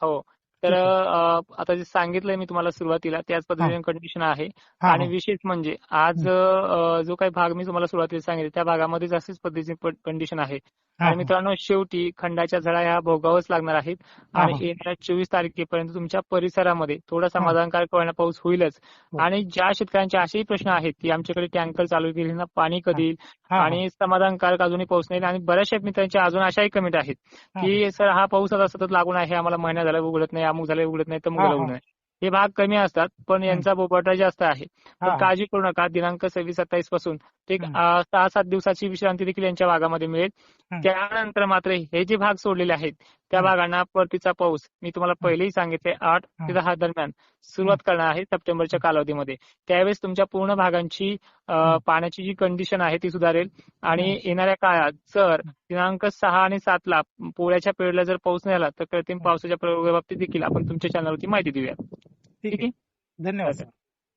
हो. तर आता जे सांगितलंय मी तुम्हाला सुरुवातीला त्याच पद्धतीने कंडिशन आहे. आणि. विशेष म्हणजे आज जो काही भाग मी तुम्हाला सुरुवातीला सांगितले त्या भागामध्ये अशीच पद्धतीची कंडिशन आहे. आणि. मित्रांनो शेवटी खंडाच्या झळा ह्या भोगावच लागणार आहेत. आणि. येणाऱ्या चोवीस तारखेपर्यंत तुमच्या परिसरामध्ये थोडा समाधानकारक पाऊस होईलच. हो. आणि ज्या शेतकऱ्यांचे असेही प्रश्न आहेत की आमच्याकडे टँकर चालू केले ना पाणी कधी येईल. आणि समाधानकारक अजूनही पाऊस नाही आणि बऱ्याचशा मित्रांच्या अजून अशाही कमेंट आहेत की सर हा पाऊस आता सतत लागून आहे आम्हाला महिना झाला उघडत नाही अमुक झालं उघडत नाही तमुक झालं हा. उघडत नाही हे भाग कमी असतात पण यांचा बोबाटा जास्त आहे हा. काळजी करू नका दिनांक सव्वीस सत्तावीसपासून एक. अं, सहा सात दिवसाची विश्रांती देखील यांच्या भागामध्ये मिळेल. त्यानंतर मात्र हे जे भाग सोडलेले आहेत त्या. भागांना परतीचा पाऊस. मी तुम्हाला पहिलेही सांगितले आठ ते. दहा दरम्यान सुरुवात करणार आहे सप्टेंबरच्या कालावधीमध्ये. त्यावेळेस तुमच्या पूर्ण भागांची. पाण्याची जी कंडिशन आहे ती सुधारेल. आणि. येणाऱ्या काळात जर दिनांक सहा आणि सातला पोळ्याच्या पेरला जर पाऊस नाही आला तर कृत्रिम पावसाच्या प्रयोगाबाबतीत देखील आपण तुमच्या चॅनलवरती माहिती देऊया. ठीक आहे. धन्यवाद